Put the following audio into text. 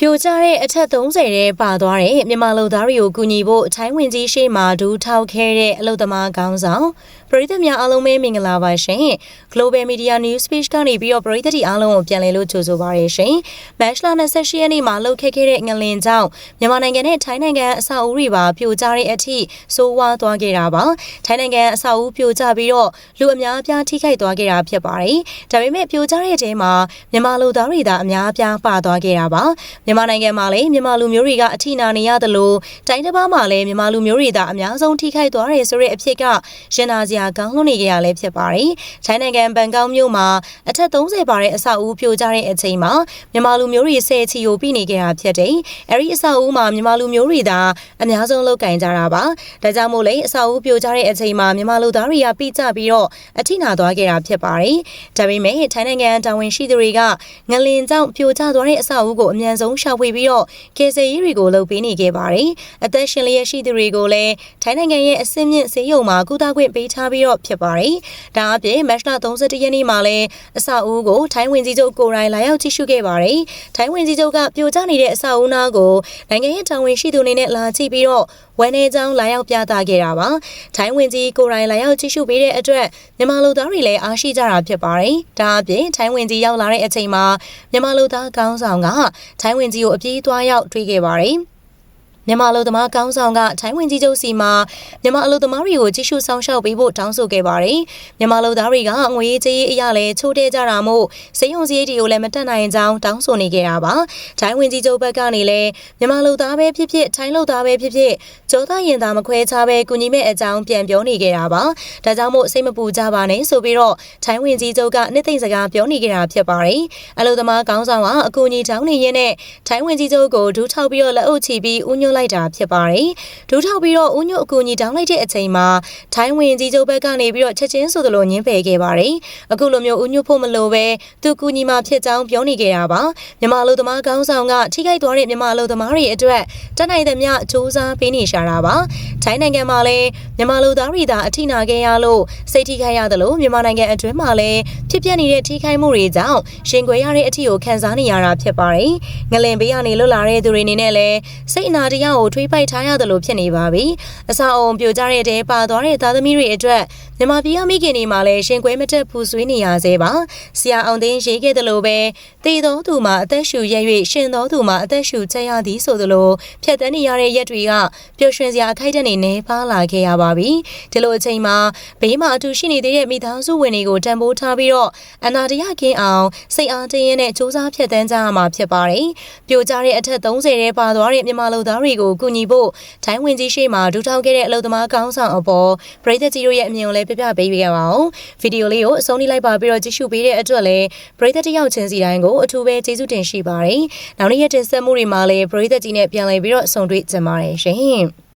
ဖြိုကျတဲ့အထက်30ရဲပါသွားတဲ့မြန်မာလူသားတွေကိုကူညီဖို့ထိုင်းဝင်ကြီးရှေ့မှာဒူးထောက်ခဲ့တဲ့အလုပ်သမားခေါင်းဆောင်ပရိသတ်များအားလုံးပဲမင်္ဂလာပါရှင် Global Media News Page ကနေပြီးတော့ပရိသတ်တွေအားလုံးကိုပြန်လည်လို့ကြိုဆိုပါရရှင်။ Match လ28ရက်နေ့မှာလှုပ်ခဲ့ခဲ့တဲ့ငလင်ကြောင့်မြန်မာနိုင်ငံနဲ့ထိုင်းနိုင်ငံအဆောက်အဦတွေပါပြိုကျတဲ့အထိဆိုးဝါးသွားခဲ့တာပါ။ထိုင်းနိုင်ငံအဆောက်အဦပြိုကျပြီးတော့လူအများအပြားထိခိုက်သွားခဲ့တာဖြစ်ပါတယ်။ဒါပေမဲ့ပြိုကျတဲ့အချိန်မှာမြန်မာလူသားတွေသာအများအပြားပါသွားခဲ့တာပါ။မြန်မာနိုင်ငံမှာလည်းမြန်မာလူမျိုးတွေကအထိနာနေရသလိုတိုင်းတစ်ပါးမှာလည်းမြန်မာလူမျိုးတွေသာအများဆုံးထိခိုက်သွားတယ်ဆိုတဲ့အဖြစ်ကရင်နာစရာကောင်းလွန်နေကြရလဲဖြစ်ပါတယ်။ထိုင်းနိုင်ငံဘန်ကောက်မြို့မှာအထက်30ပါတဲ့အဆောက်အဦပြိုကျတဲ့အချိန်မှာမြန်မာလူမျိုးတွေဆယ်ချီကိုပြီးနေကြတာဖြစ်တယ်။အဲဒီအဆောက်အဦမှာမြန်မာလူမျိုးတွေသာအများဆုံးလောက်ကင်ကြတာပါ။ဒါကြောင့်မို့လေအဆောက်အဦပြိုကျတဲ့အချိန်မှာမြန်မာလူသားတွေကပြီးကြပြီးတော့အထိနာသွားခဲ့တာဖြစ်ပါတယ်။ဒါပေမဲ့ထိုင်းနိုင်ငံတာဝန်ရှိသူတွေကငလင်ကြောင့်ပြိုကျသွားတဲ့အဆောက်အဦကိုအမြန်ဆုံးရှာဖွေပြီးတော့ကေဆယ်ရေးတွေကိုလုပ်ပေးနေခဲ့ပါတယ်။အသက်ရှင်လျက်ရှိသူတွေကိုလည်းထိုင်းနိုင်ငံရဲ့အစင်းမြင့်စေယုံမှာကုသခွင့်ပေးထားပြီးတော့ဖြစ်ပါတယ်။ဒါအပြင်မတ်လ31ရက်နေ့မှာလည်းအဆောက်အဦကိုထိုင်းဝင်ကြီးချုပ်ကိုရိုင်းလာရောက်ကြည့်ရှုခဲ့ပါတယ်။ထိုင်းဝင်ကြီးချုပ်ကပြိုကျနေတဲ့အဆောက်အဦနာကိုနိုင်ငံရဲ့တာဝန်ရှိသူတွေနဲ့လာကြည့်ပြီးတော့ ဝမ်းနေကြောင်းလာရောက်ပြသခဲ့တာပါ။ထိုင်းဝင်ကြီးကိုရိုင်းလာရောက်ကြည့်ရှုပေးတဲ့အတွက်မြန်မာလူသားတွေလည်းအားရှိကြတာဖြစ်ပါတယ်။ဒါအပြင်ထိုင်းဝင်ကြီးရောက်လာတဲ့အချိန်မှာမြန်မာလူသားကောင်းဆောင်ကထိုင်းဝင်ကြီးကိုအပြေးသွားရောက်တွေ့ခဲ့ပါတယ်။ မြန်မာအလုပ်သမားကောင်းဆောင်ကထိုင်းဝင်ကြီးချုပ်စီမှာမြန်မာအလုပ်သမားတွေကိုကြည့်ရှုဆောင်ရှောက်ပေးဖို့တောင်းဆိုခဲ့ပါတယ်။မြန်မာအလုပ်သားတွေကငွေရေးကြေးရေးအရာလဲချိုးတဲကြတာမို့စိတ်ယုံစည်းတွေကိုလည်းမတက်နိုင်ကြောင်းတောင်းဆိုနေခဲ့တာပါ။ထိုင်းဝင်ကြီးချုပ်ဘက်ကနေလည်းမြန်မာအလုပ်သားပဲဖြစ်ဖြစ်ထိုင်းလုပ်သားပဲဖြစ်ဖြစ်ကြောသားရင်သားမခွဲခြားပဲကုညီမဲ့အကြောင်းပြန်ပြောနေခဲ့တာပါ။ဒါကြောင့်မို့စိတ်မပူကြပါနဲ့ဆိုပြီးတော့ထိုင်းဝင်ကြီးချုပ်ကနှစ်သိမ့်စကားပြောနေခဲ့တာဖြစ်ပါတယ်။အလုပ်သမားကောင်းဆောင်ကအကူအညီတောင်းနေရင်းနဲ့ထိုင်းဝင်ကြီးချုပ်ကိုဒူးထောက်ပြီးတော့လက်အုပ်ချပြီးဦးညွှတ်လိုက်တာဖြစ်ပါတယ်။ဒူးထောက်ပြီးတော့ဦးညွတ်အကူအညီတောင်းလိုက်တဲ့အချိန်မှာထိုင်းဝင်ကြီးချုပ်ဘက်ကနေပြီးတော့ချက်ချင်းဆိုသလိုညှင်းပယ်ခဲ့ပါတယ်။အခုလိုမျိုးဦးညွတ်ဖို့မလိုပဲသူကူညီမှဖြစ်ကြောင်းပြောနေခဲ့တာပါ။မြန်မာလူသမားကောင်းဆောင်ကထိခိုက်သွားတဲ့မြန်မာလူသမားတွေအတွက်တက်နိုင်သမျှစူးစမ်းပေးနေရှာတာပါ။ထိုင်းနိုင်ငံမှာလည်းမြန်မာလူသားတွေသာအထိနာခဲ့ရလို့စိတ်ထိခိုက်ရသလိုမြန်မာနိုင်ငံအတွင်းမှာလည်းဖြစ်ပျက်နေတဲ့ထိခိုက်မှုတွေကြောင့်ရှင်ခွေရတဲ့အထီကိုခံစားနေရတာဖြစ်ပါတယ်။ငလင်ဘေးကနေလွတ်လာတဲ့သူတွေအနေနဲ့လည်းစိတ်အနာတရားကိုထွေးပိုက်ထားရတယ်လို့ဖြစ်နေပါပြီ။အဆောက်အုံပြိုကျတဲ့တဲပါသွားတဲ့သားသမီးတွေအတွက် မြန်မာပြည်မိခင်တွေမှာလည်းရှင်ကွဲမတက်ဖူဆွေးနေရသေးပါ။ဆရာအောင်သိန်းရေးခဲ့တယ်လို့ပဲတည်တော်သူမှာအသက်ရှူရ၍ရှင်တော်သူမှာအသက်ရှူချက်ရသည်ဆိုသလိုဖြတ်တန်းနေရတဲ့ရက်တွေကပျော်ရွှင်စရာအခိုက်အတန့်တွေနေပါလာခဲ့ရပါပြီ။ဒီလိုအချိန်မှာဘေးမှာအတူရှိနေသေးတဲ့မိသားစုဝင်တွေကိုတန်ဖိုးထားပြီးတော့အနာတရကင်းအောင်စိတ်အားတင်းရင်းနဲ့စူးစမ်းဖြတ်တန်းကြရမှာဖြစ်ပါတယ်။ပြိုကျတဲ့အထက်30ရဲပါသွားတဲ့မြန်မာလူသားတွေကိုကူညီဖို့ထိုင်းဝင်ကြီးရှိမှဒူထောက်ခဲ့တဲ့အလုပ်သမားကောင်းဆောင်အပေါ်ပရိသတ်ကြီးတို့ရဲ့အမြင်ကိုလည်းပြပြပေးခဲ့ပါအောင်။ဗီဒီယိုလေးကိုအဆုံးထိလိုက်ပါပြီးတော့ကြည့်ရှုပေးတဲ့အတွက်လည်းပရိသတ်တယောက်ချင်းစီတိုင်းကိုအထူးပဲကျေးဇူးတင်ရှိပါတယ်။နောက်နေ့ရက်တင်ဆက်မှုတွေမှာလည်းပရိသတ်ကြီးနဲ့ပြန်လည်ပြီးတော့ဆုံတွေ့ကြပါရစေရှင်။